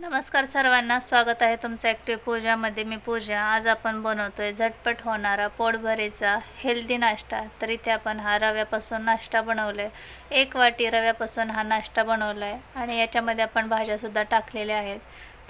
नमस्कार सर्वांना स्वागत आहे तुमचं ॲक्टिव्ह पूजामध्ये मी पूजा. आज आपण बनवतो आहे झटपट होणारा पोटभरीचा हेल्दी नाश्ता. तर इथे आपण हा रव्यापासून नाश्ता बनवला आहे एक वाटी रव्यापासून हा नाश्ता बनवला आहे आणि याच्यामध्ये आपण भाज्यासुद्धा टाकलेल्या आहेत.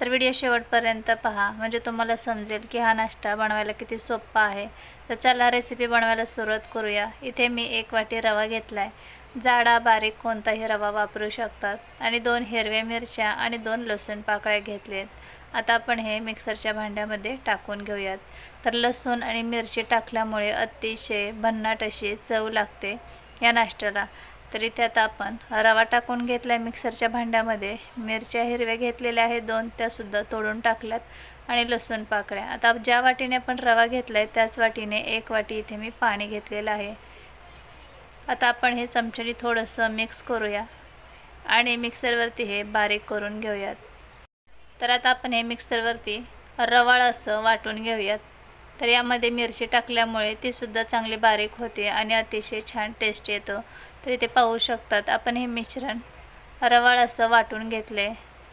तर व्हिडिओ शेवटपर्यंत पहा. म्हणजे तुम्हाला समजेल की हा नाश्ता बनवायला किती सोपा आहे. तर चला रेसिपी बनवायला सुरुवात करूया. इथे मी एक वाटी रवा घेतला आहे जाडा बारीक कोणताही रवा वापरू शकतात. आणि दोन हिरव्या मिरच्या आणि दोन लसूण पाकळ्या घेतलेत. आता आपण हे मिक्सरच्या भांड्यामध्ये टाकून घेऊयात. तर लसूण आणि मिरची टाकल्यामुळे अतिशय भन्नाट अशी चव लागते या नाश्त्याला. तरी त्यात आपण रवा टाकून घेतला आहे मिक्सरच्या भांड्यामध्ये. मिरच्या हिरव्या घेतलेल्या आहेत दोन त्यासुद्धा तोडून टाकल्यात. आणि लसूण पाकळ्या. आता ज्या वाटीने आपण रवा घेतला आहे त्याच वाटीने एक वाटी इथे मी पाणी घेतलेलं आहे. आता आपण हे चमच्याने थोडंसं मिक्स करूया. आणि मिक्सरवरती हे बारीक करून घेऊयात. तर आता आपण हे मिक्सरवरती रवाळ असं वाटून घेऊयात. तर यामध्ये मिरची टाकल्यामुळे तीसुद्धा चांगली बारीक होते आणि अतिशय छान टेस्ट येतो. तर इथे पाहू शकतात आपण हे मिश्रण रवाळ असं वाटून घेतले.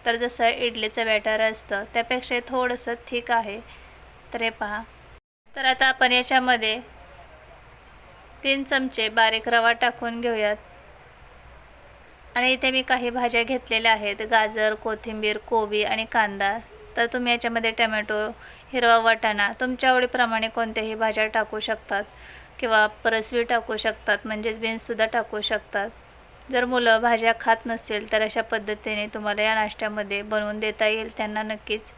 तर जसं इडलीचं बॅटर असतं त्यापेक्षा थोडंसं थिक आहे. तर हे पहा. तर आता आपण याच्यामध्ये तीन चमचे बारीक रवा टाकून घेऊयात. आणि इथे मी काही भाज्या घेतलेल्या आहेत. गाजर कोथिंबीर कोबी आणि कांदा. तर तुम्ही याच्यामध्ये टमॅटो हिरवा वाटाणा तुमच्या आवडीप्रमाणे कोणत्याही भाज्या टाकू शकतात किंवा परसवी टाकू शकतात म्हणजेच बीन्ससुद्धा टाकू शकतात. जर मुलं भाज्या खात नसतील तर अशा पद्धतीने तुम्हाला या नाश्त्यामध्ये बनवून देता येईल त्यांना नक्कीच.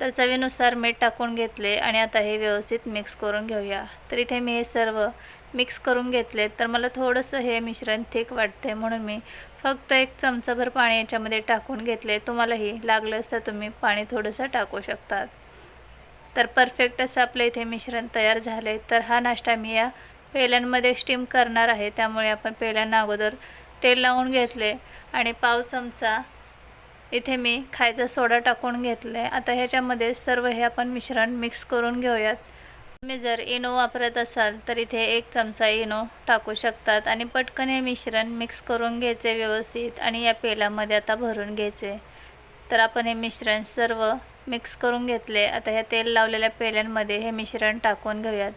तर चवीनुसार मीठ टाकून घेतले आणि आता हे व्यवस्थित मिक्स करून घेऊया. तर इथे मी हे सर्व मिक्स करून घेतले तर मला थोडंसं हे मिश्रण थिक वाटते म्हणून मी फक्त एक चमचाभर पाणी याच्यामध्ये टाकून घेतले तुम्हालाही लागलंच तर तुम्ही पाणी थोडंसं टाकू शकतात. तर परफेक्ट असं आपलं इथे मिश्रण तयार झालं आहे तर हा नाश्ता मी या पेल्यांमध्ये स्टीम करणार आहे. त्यामुळे आपण पेल्यांना अगोदर तेल लावून घेतले आणि पाव चमचा इथे मी खायचा सोडा टाकून घेतला आहे आता ह्याच्यामध्ये सर्व हे आपण मिश्रण मिक्स करून घेऊयात. तुम्ही जर इनो वापरत असाल तर इथे एक चमचा इनो टाकू शकतात आणि पटकन हे मिश्रण मिक्स करून घ्यायचे व्यवस्थित आणि या पेलामध्ये आता भरून घ्यायचे. तर आपण हे मिश्रण सर्व मिक्स करून घेतले. आता ह्या तेल लावलेल्या पेल्यांमध्ये हे मिश्रण टाकून घेऊयात.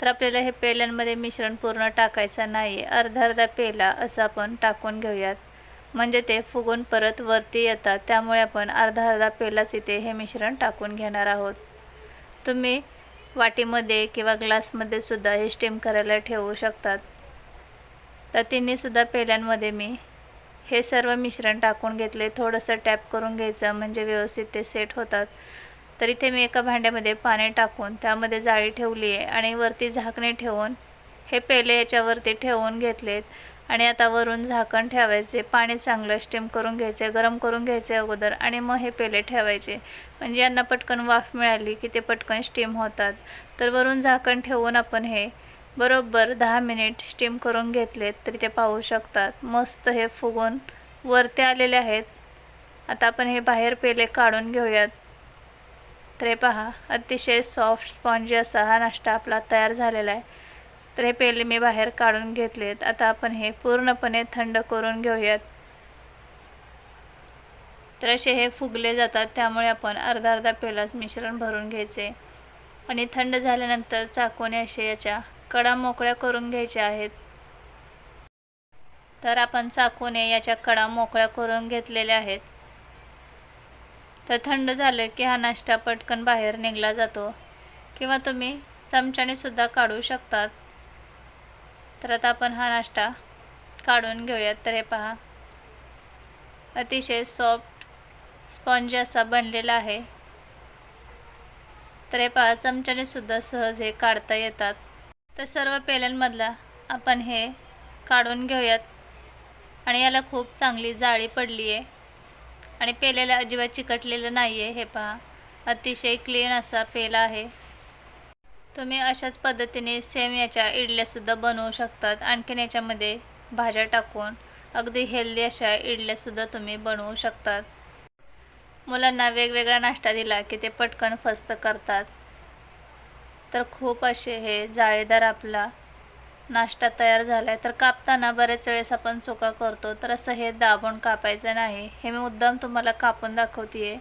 तर आपल्याला हे पेल्यांमध्ये मिश्रण पूर्ण टाकायचं नाही अर्धा अर्धा पेला असं आपण टाकून घेऊयात. म्हणजे ते फुगून परत वरती येतात. त्यामुळे आपण अर्धा अर्धा पेलाच इथे हे मिश्रण टाकून घेणार आहोत. तुम्ही वाटीमध्ये किंवा ग्लासमध्ये सुद्धा हे स्टीम करायला ठेवू शकतात. तर तिन्हीसुद्धा पेल्यांमध्ये मी हे सर्व मिश्रण टाकून घेतले. थोडंसं टॅप करून घ्यायचं म्हणजे व्यवस्थित ते सेट होतात. तर इथे मी एका भांड्यामध्ये पाणी टाकून त्यामध्ये जाळी ठेवली आहे आणि वरती झाकणे ठेवून हे पेले याच्यावरती ठेवून घेतलेत. आणि आता वरून झाकण ठेवायचे पाणी चांगलं स्टीम करून घ्यायचे गरम करून घ्यायचे अगोदर आणि मग हे पेले ठेवायचे. म्हणजे यांना पटकन वाफ मिळाली की ते पटकन स्टीम होतात. तर वरून झाकण ठेवून आपण हे बरोबर दहा मिनिट स्टीम करून घेतलेत तरी ते पाहू शकतात. मस्त हे फुगून वरते आलेले आहेत. आता आपण हे बाहेर पेले काढून घेऊयात. तर हे पहा अतिशय सॉफ्ट स्पॉन्जी असा हा नाश्ता आपला तयार झालेला आहे. तर हे पेले मी बाहेर काढून घेतलेत. आता आपण हे पूर्णपणे थंड करून घेऊयात. तर असे हे फुगले जातात त्यामुळे आपण अर्धा अर्धा पेलाच मिश्रण भरून घ्यायचे. आणि थंड झाल्यानंतर चाकूने असे याच्या कडा मोकळ्या करून घ्यायच्या आहेत. तर आपण चाकूने याच्या कडा मोकळ्या करून घेतलेल्या आहेत. तर थंड झालं की हा नाश्ता पटकन बाहेर निघला जातो. किंवा तुम्ही चमच्याने सुद्धा काढू शकतात. तर आता आपण हा नाश्ता काढून घेऊयात. तर हे पहा. अतिशय सॉफ्ट स्पॉन्ज असा बनलेला आहे. तर हे पहा चमच्याने सुद्धा सहज हे काढता येतात. तर सर्व पेल्यांमधला आपण हे काढून घेऊयात. आणि याला खूप चांगली जाळी पडली आहे आणि पेल्याला अजिबात चिकटलेलं नाही आहे हे पहा अतिशय क्लीन असा पेला आहे. तुम्ही अशाच पद्धतीने सेम याच्या इडल्यासुद्धा बनवू शकतात. आणखीन याच्यामध्ये भाज्या टाकून अगदी हेल्दी अशा इडल्यासुद्धा तुम्ही बनवू शकतात. मुलांना वेगवेगळा नाश्ता दिला की ते पटकन फस्त करतात. तर खूप असे हे जाळीदार आपला नाश्ता तयार झाला आहे तर कापताना बरेच वेळेस आपण चुका करतो तर असं हे दाबून कापायचं नाही. हे मी मुद्दाम तुम्हाला कापून दाखवते आहे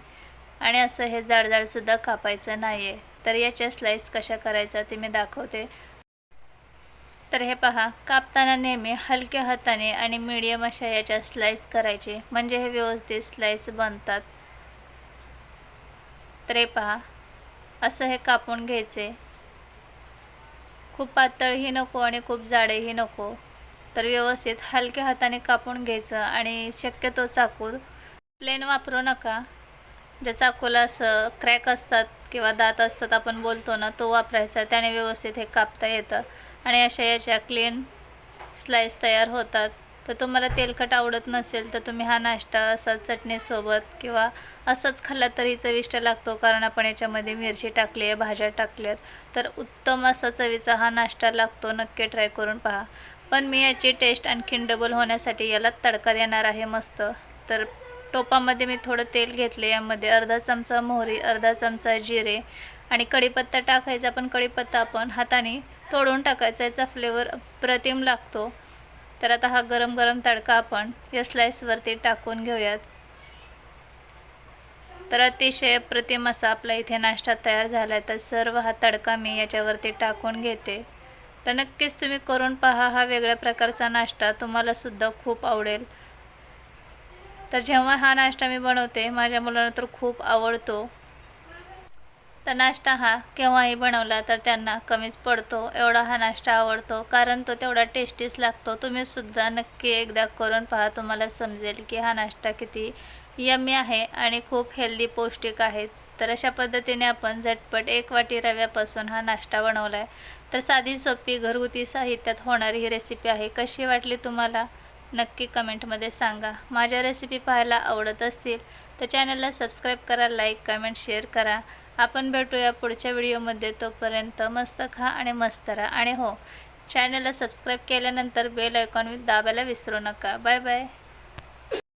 आणि असं हे जाडजाडसुद्धा कापायचं नाही आहे तर याच्या स्लाईस कशा करायचा ते मी दाखवते. तर हे पहा कापताना नेहमी हलक्या हाताने आणि मीडियम अशा याच्या स्लाईस करायचे. म्हणजे हे व्यवस्थित स्लाईस बनतात. तर हे पहा असं हे कापून घ्यायचे. खूप पातळही नको आणि खूप जाडेही नको. तर व्यवस्थित हलक्या हाताने कापून घ्यायचं आणि शक्यतो चाकू प्लेन वापरू नका. ज्या चाकूला असं क्रॅक असतात किंवा दात असतात आपण बोलतो ना तो वापरायचा. त्याने व्यवस्थित हे कापता येतं. आणि अशा याच्या क्लीन स्लाईस तयार होतात. तर तुम्हाला तेलकट आवडत नसेल तर तुम्ही हा नाश्ता असा चटणीसोबत किंवा असंच खाल्ला तरी चविष्ट लागतो. कारण आपण याच्यामध्ये मिरची टाकली आहे भाज्या टाकल्यात तर उत्तम असा चवीचा हा नाश्ता लागतो. नक्की ट्राय करून पहा. पण मी याची टेस्ट आणखीन डबल होण्यासाठी याला तडका देणार आहे मस्त. तर टोपामध्ये मी थोडं तेल घेतले यामध्ये अर्धा चमचा मोहरी अर्धा चमचा जिरे आणि कढीपत्ता टाकायचा पण कढीपत्ता आपण हाताने तोडून टाकायचा याचा फ्लेवर प्रतिम लागतो. तर आता हा गरम गरम तडका आपण या स्लाईसवरती टाकून घेऊयात. तर अतिशय प्रतिम असा आपला इथे नाश्ता तयार झाला आहे तर सर्व हा तडका मी याच्यावरती टाकून घेते. तर नक्कीच तुम्ही करून पहा हा वेगळ्या प्रकारचा नाश्ता तुम्हालासुद्धा खूप आवडेल. तर जेव्हा हा नाश्ता मी बनवते माझ्या मुलांना तर खूप आवडतो. तर नाश्ता हा केव्हाही बनवला तर त्यांना कमीच पडतो. एवढा हा नाश्ता आवडतो. कारण तो तेवढा टेस्टीच लागतो. तुम्हीसुद्धा नक्की एकदा करून पहा. तुम्हाला समजेल की हा नाश्ता किती यम्मी आहे आणि खूप हेल्दी पौष्टिक आहे. तर अशा पद्धतीने आपण झटपट एक वाटी रव्यापासून हा नाश्ता बनवला आहे तर साधी सोपी घरगुती साहित्यात होणारी ही रेसिपी आहे. कशी वाटली तुम्हाला? नक्की कमेंटमध्ये सांगा. माझ्या रेसिपी पाहायला आवडत असतील तर चॅनलला सबस्क्राईब करा लाईक कमेंट शेअर करा. आपण भेटूया पुढच्या व्हिडिओमध्ये तोपर्यंत मस्त खा आणि मस्त राहा. आणि हो चॅनलला सबस्क्राईब केल्यानंतर बेल आयकॉन दाबायला विसरू नका. Bye bye